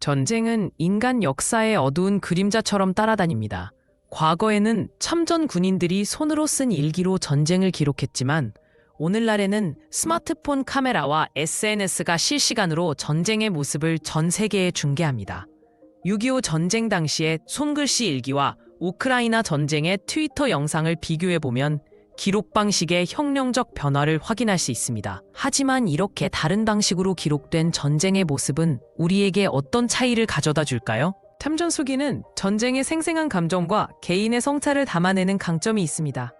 전쟁은 인간 역사의 어두운 그림자처럼 따라다닙니다. 과거에는 참전 군인들이 손으로 쓴 일기로 전쟁을 기록했지만 오늘날에는 스마트폰 카메라와 SNS가 실시간으로 전쟁의 모습을 전 세계에 중계합니다. 6.25 전쟁 당시의 손글씨 일기와 우크라이나 전쟁의 트위터 영상을 비교해보면 기록 방식의 혁명적 변화를 확인할 수 있습니다. 하지만 이렇게 다른 방식으로 기록된 전쟁의 모습은 우리에게 어떤 차이를 가져다 줄까요? 탐전 수기는 전쟁의 생생한 감정과 개인의 성찰을 담아내는 강점이 있습니다.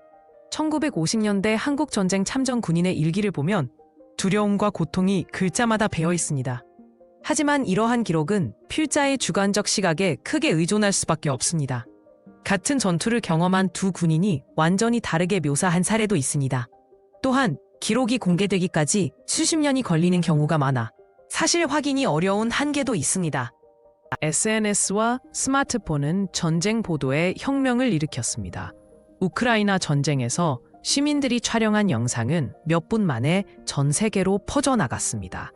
1950년대 한국 전쟁 참전 군인의 일기를 보면 두려움과 고통이 글자마다 배어 있습니다. 하지만 이러한 기록은 필자의 주관적 시각에 크게 의존할 수밖에 없습니다. 같은 전투를 경험한 두 군인이 완전히 다르게 묘사한 사례도 있습니다. 또한 기록이 공개되기까지 수십 년이 걸리는 경우가 많아 사실 확인이 어려운 한계도 있습니다. SNS와 스마트폰은 전쟁 보도에 혁명을 일으켰습니다. 우크라이나 전쟁에서 시민들이 촬영한 영상은 몇 분 만에 전 세계로 퍼져나갔습니다.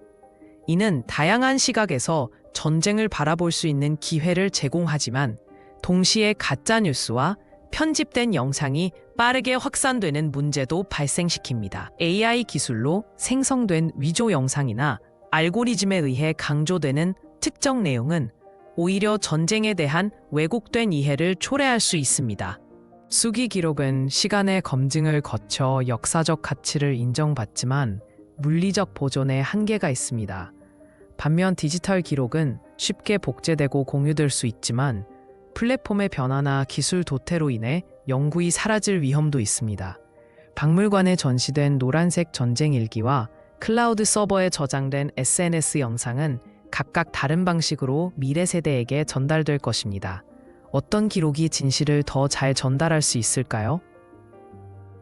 이는 다양한 시각에서 전쟁을 바라볼 수 있는 기회를 제공하지만 동시에 가짜 뉴스와 편집된 영상이 빠르게 확산되는 문제도 발생시킵니다. AI 기술로 생성된 위조 영상이나 알고리즘에 의해 강조되는 특정 내용은 오히려 전쟁에 대한 왜곡된 이해를 초래할 수 있습니다. 수기 기록은 시간의 검증을 거쳐 역사적 가치를 인정받지만 물리적 보존에 한계가 있습니다. 반면 디지털 기록은 쉽게 복제되고 공유될 수 있지만 플랫폼의 변화나 기술 도태로 인해 영구히 사라질 위험도 있습니다. 박물관에 전시된 노란색 전쟁 일기와 클라우드 서버에 저장된 SNS 영상은 각각 다른 방식으로 미래 세대에게 전달될 것입니다. 어떤 기록이 진실을 더 잘 전달할 수 있을까요?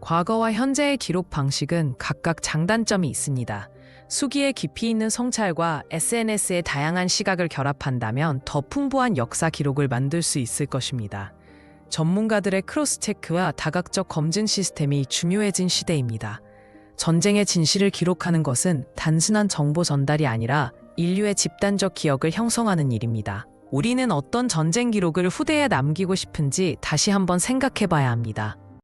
과거와 현재의 기록 방식은 각각 장단점이 있습니다. 수기의 깊이 있는 성찰과 SNS의 다양한 시각을 결합한다면 더 풍부한 역사 기록을 만들 수 있을 것입니다. 전문가들의 크로스 체크와 다각적 검증 시스템이 중요해진 시대입니다. 전쟁의 진실을 기록하는 것은 단순한 정보 전달이 아니라 인류의 집단적 기억을 형성하는 일입니다. 우리는 어떤 전쟁 기록을 후대에 남기고 싶은지 다시 한번 생각해 봐야 합니다.